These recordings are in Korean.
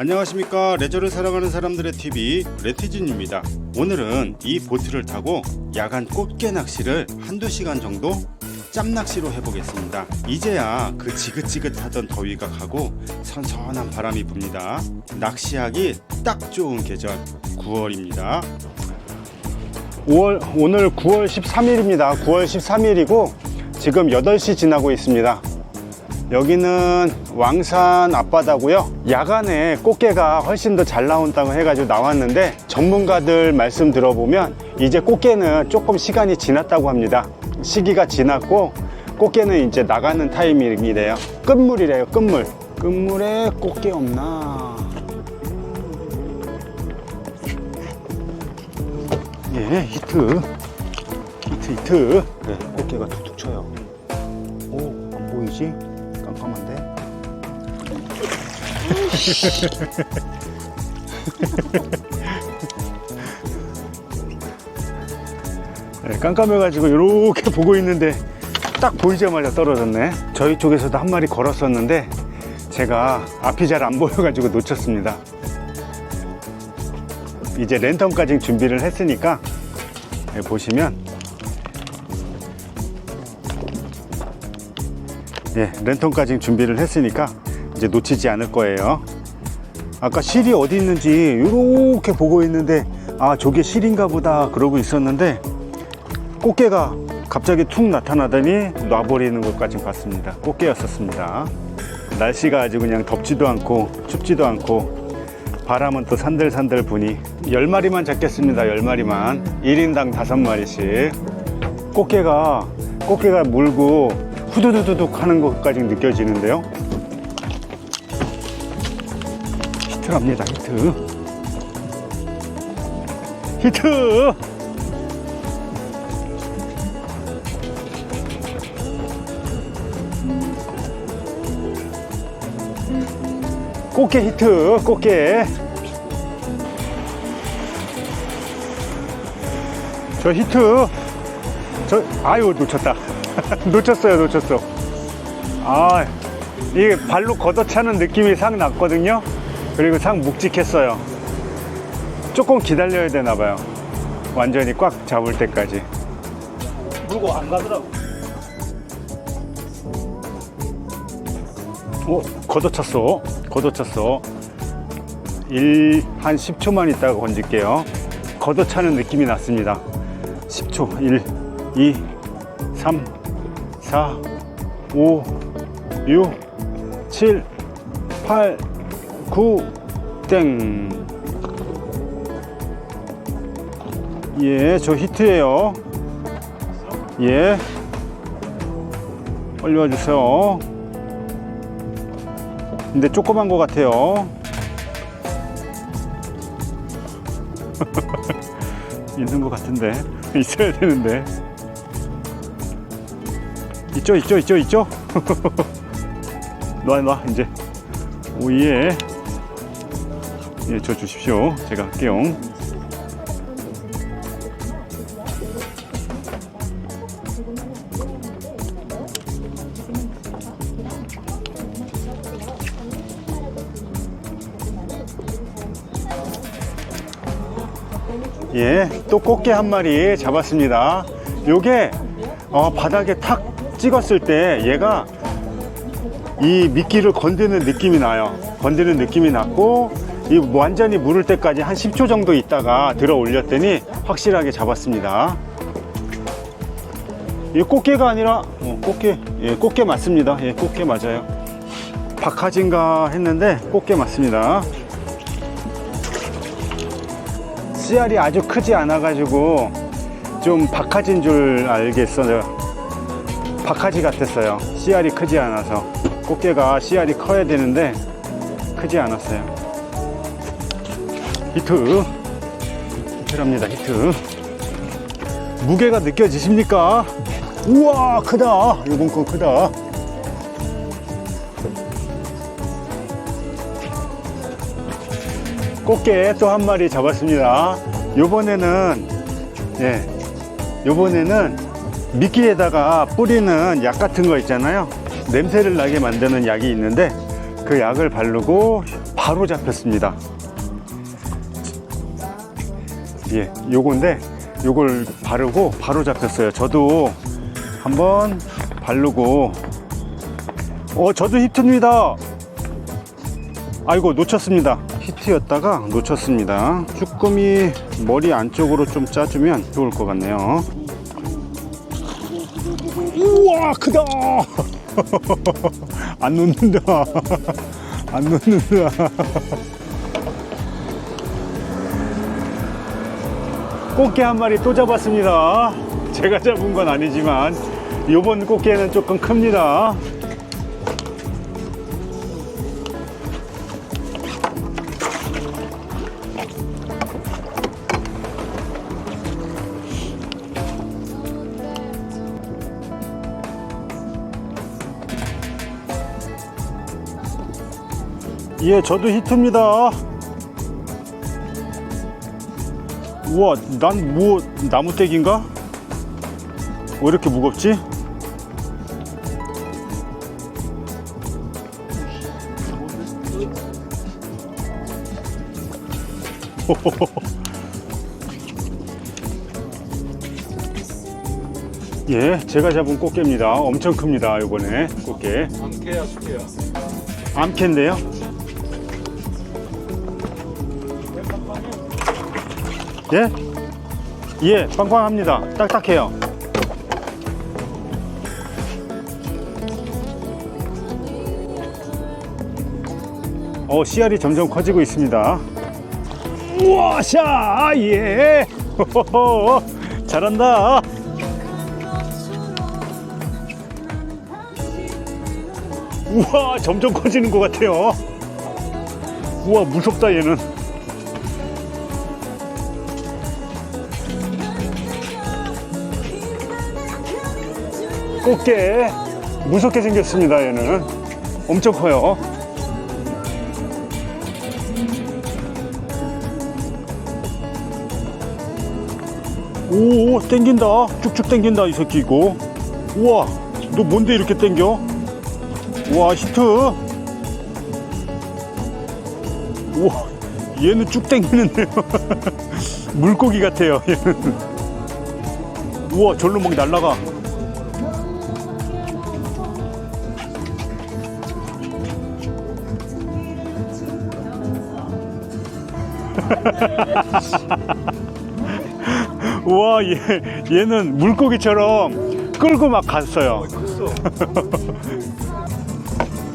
안녕하십니까. 레저를 사랑하는 사람들의 TV 레티진입니다. 오늘은 이 보트를 타고 야간 꽃게 낚시를 한두 시간 정도 짬낚시로 해보겠습니다. 이제야 그 지긋지긋하던 더위가 가고 선선한 바람이 붑니다. 낚시하기 딱 좋은 계절 9월입니다. 5월, 오늘 9월 13일입니다. 9월 13일이고 지금 8시 지나고 있습니다 여기는 왕산 앞바다고요. 야간에 꽃게가 훨씬 더 잘 나온다고 해가지고 나왔는데 전문가들 말씀 들어보면 이제 꽃게는 조금 시간이 지났다고 합니다. 시기가 지났고 꽃게는 이제 나가는 타이밍이래요. 끝물이래요 끝물. 끝물에 꽃게 없나? 예 히트. 히트 히트. 네, 꽃게가 툭툭 쳐요. 오 안 보이지? 네, 깜깜해가지고 이렇게 보고 있는데 딱 보이자마자 떨어졌네. 저희 쪽에서도 한 마리 걸었었는데 제가 앞이 잘 안 보여가지고 놓쳤습니다. 이제 랜턴까지 준비를 했으니까 네, 보시면 예, 랜턴까지 준비를 했으니까 이제 놓치지 않을 거예요. 아까 실이 어디 있는지 이렇게 보고 있는데 아 저게 실인가 보다 그러고 있었는데 꽃게가 갑자기 툭 나타나더니 놔버리는 것까지 봤습니다. 꽃게였었습니다. 날씨가 아주 그냥 덥지도 않고 춥지도 않고 바람은 또 산들산들 부니 10마리만 잡겠습니다. 10마리만 1인당 5마리씩 꽃게가 꽃게가 물고 후두두두둑 하는 것까지 느껴지는데요. 히트랍니다, 히트. 히트! 꽃게 히트, 꽃게. 저 히트. 저, 아유, 놓쳤다. 놓쳤어요, 놓쳤어. 아, 이게 발로 걷어차는 느낌이 상 났거든요. 그리고 상 묵직했어요. 조금 기다려야 되나 봐요. 완전히 꽉 잡을 때까지. 물고 안 가더라고. 오, 걷어찼어. 걷어찼어. 1, 한 10초만 있다가 건질게요. 걷어차는 느낌이 났습니다. 10초. 1, 2, 3, 4, 5, 6, 7, 8, 9, 땡. 예, 저 히트예요. 예. 빨리 와주세요. 근데 조그만 것 같아요. 있는 것 같은데 있어야 되는데 있죠 있죠 있죠 있죠 놔놔 이제 오예 예 저 주십시오 제가 할게요 예, 또 꽃게 한 마리 잡았습니다. 요게 어, 바닥에 탁 찍었을 때 얘가 이 미끼를 건드는 느낌이 나요. 건드는 느낌이 났고 이 완전히 물을 때까지 한 10초 정도 있다가 들어 올렸더니 확실하게 잡았습니다. 이 꽃게가 아니라 어, 꽃게, 예, 꽃게 맞습니다. 예, 꽃게 맞아요. 박하진가 했는데 꽃게 맞습니다. 씨알이 아주 크지 않아 가지고 좀 박하진 줄 알겠어요 박하지 같았어요 씨알이 크지 않아서 꽃게가 씨알이 커야 되는데 크지 않았어요 히트 히트랍니다 히트 무게가 느껴지십니까 우와 크다 이번 건 크다 꽃게 또 한 마리 잡았습니다. 요번에는, 예, 요번에는 미끼에다가 뿌리는 약 같은 거 있잖아요. 냄새를 나게 만드는 약이 있는데 그 약을 바르고 바로 잡혔습니다. 예, 요건데 요걸 바르고 바로 잡혔어요. 저도 한번 바르고 어, 저도 히트입니다. 아이고 놓쳤습니다. 히트였다가 놓쳤습니다. 쭈꾸미 머리 안쪽으로 좀 짜주면 좋을 것 같네요. 우와 크다. 안 놓는다. 안 놓는다. 꽃게 한 마리 또 잡았습니다. 제가 잡은 건 아니지만 이번 꽃게는 조금 큽니다. 예, 저도 히트입니다. 우와, 난 뭐 나무떼기인가? 왜 이렇게 무겁지? 예, 제가 잡은 꽃게입니다. 엄청 큽니다, 이번에 꽃게. 안개야 수개야. 암캔데요? 예? 예, 빵빵합니다. 딱딱해요. 어, 씨알이 점점 커지고 있습니다. 우와, 샤! 예! 호호호, 잘한다. 우와 점점 커지는 것 같아요 우와 무섭다 얘는 꽃게 무섭게 생겼습니다 얘는. 엄청 커요. 오 땡긴다. 쭉쭉 땡긴다 이 새끼 이거. 우와 너 뭔데 이렇게 땡겨? 우와 히트. 우와 얘는 쭉 당기는데요. 물고기 같아요 얘는. 우와 절로 막 날라가 우와 얘, 얘는 물고기처럼 끌고 막 갔어요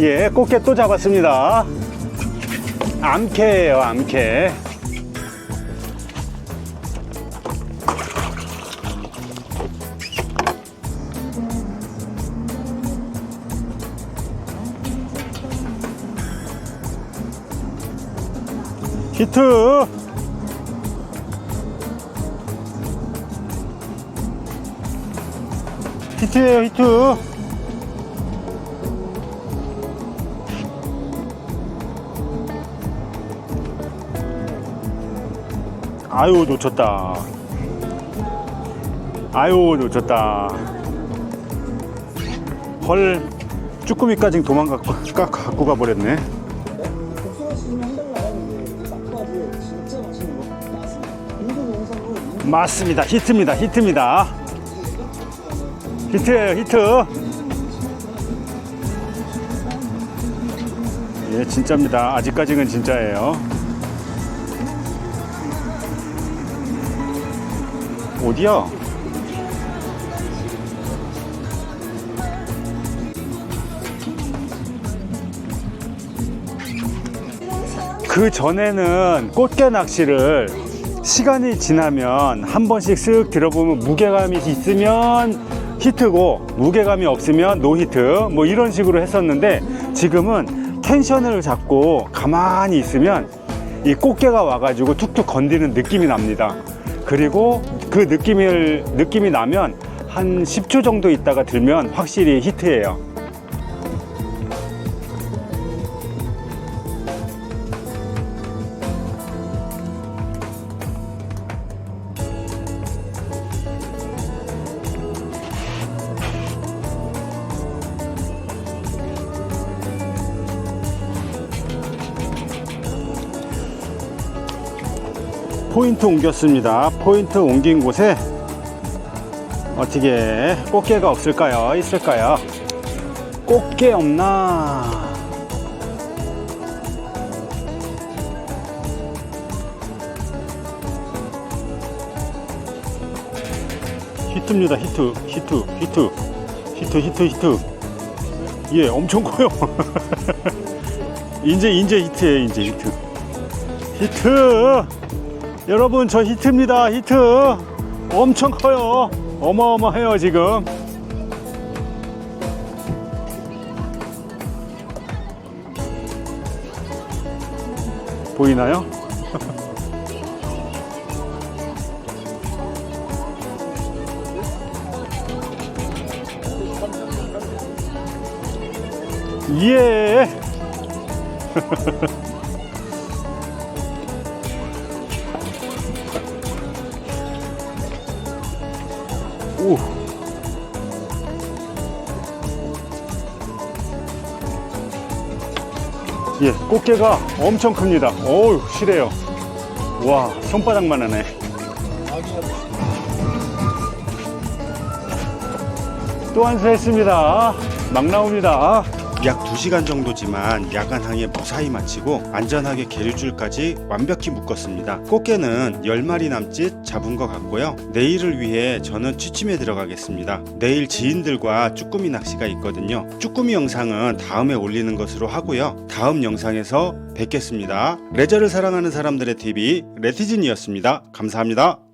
예, 꽃게 또 잡았습니다. 암캐예요, 암캐. 히트. 히트예요, 히트. 아유 놓쳤다 아유 놓쳤다 헐 쭈꾸미까지 까- 갖고 가버렸네 맞습니다. 히트입니다. 히트입니다. 히트예요 히트. 예 진짜입니다. 아직까지는 진짜예요. 어디야? 그 전에는 꽃게 낚시를 시간이 지나면 한 번씩 쓱 들어보면 무게감이 있으면 히트고 무게감이 없으면 노히트 뭐 이런 식으로 했었는데 지금은 텐션을 잡고 가만히 있으면 이 꽃게가 와가지고 툭툭 건드는 느낌이 납니다. 그리고 그 느낌을 느낌이 나면 한 10초 정도 있다가 들면 확실히 히트예요. 포인트 옮겼습니다. 포인트 옮긴 곳에 어떻게 꽃게가 없을까요? 있을까요? 꽃게 없나? 히트입니다. 히트, 히트, 히트, 히트, 히트, 히트. 예, 엄청 커요. 이제 이제 히트예요. 이제 히트. 히트. 여러분 저 히트입니다. 히트. 엄청 커요. 어마어마해요 지금. 보이나요? 예. 오. 예, 꽃게가 엄청 큽니다. 어우, 실해요. 와, 손바닥만 하네. 또 한수 했습니다. 막 나옵니다. 약 2시간 정도지만 야간항에 무사히 마치고 안전하게 계류줄까지 완벽히 묶었습니다. 꽃게는 10마리 남짓 잡은 것 같고요. 내일을 위해 저는 취침에 들어가겠습니다. 내일 지인들과 쭈꾸미 낚시가 있거든요. 쭈꾸미 영상은 다음에 올리는 것으로 하고요. 다음 영상에서 뵙겠습니다. 레저를 사랑하는 사람들의 TV 레티즌이었습니다. 감사합니다.